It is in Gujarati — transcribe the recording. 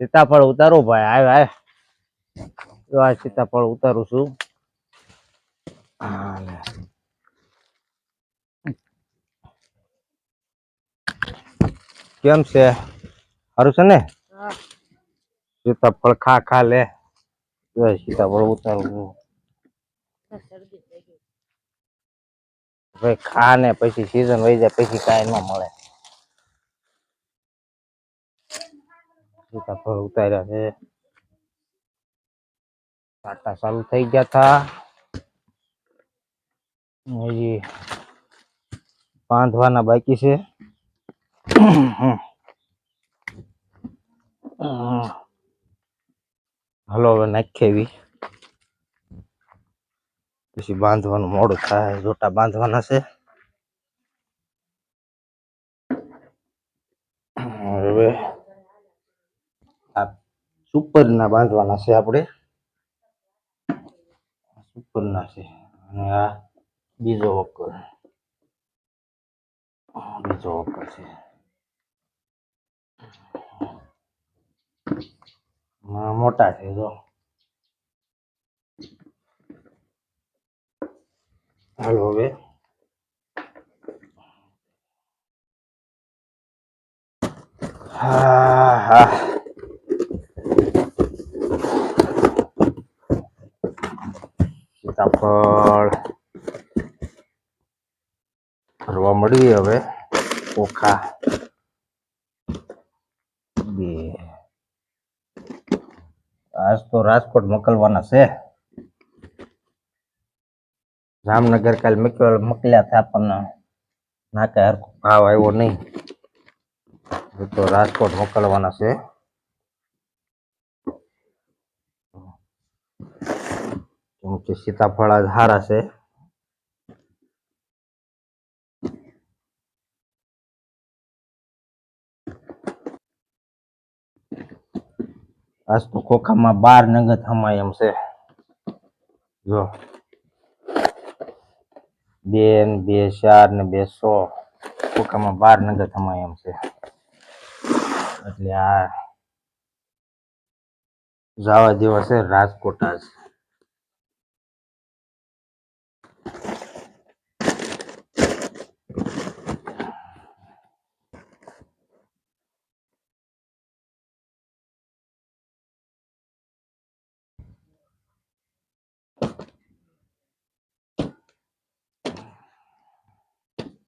સીતાફળ ઉતારું ભાઈ આવે આવે જો આ સીતાફળ ઉતારું છું. કેમ છે? સારું છે ને? સીતાફળ ખા ખા લે. સીતાફળ ઉતારું ભાઈ ખા ને પછી સીઝન વહી જાય પછી કાંઈ ન મળે. સીતાફળ ઉતાર્યા છે કાંટા ચાલુ થઈ ગયા હતા હજી બાંધવાના બાકી છે હલો હવે નાખીએ એવી પછી બાંધવાનું મોડું થાય જોટા બાંધવાના છે હવે આ સુપરના બાંધવાના છે આપણે. સુપરના છે. અને આ બીજો વકર. બીજો વકર છે. મોટા છે જો. હાલો હવે. હા હા. સીતાફળ ફરવા મળીએ હવે. ઓખા. બે. આજ તો રાજકોટ મોકલવાના છે. જામનગર કાલ મોકલ, મોકલ્યા હતા પણ નાકે હરખો ભાવ આવ્યો નહીં. તો રાજકોટ મોકલવાના છે. કેમ સીતાફળ સારા છે. આજ તો ખોખામાં બાર નગત હમાય એમ છે. જો. બે બે ચાર ને બે સો. ખોખામાં બાર નગત હમાય એમ છે. એટલે આ જવા જેવા છે રાજકોટ આજ.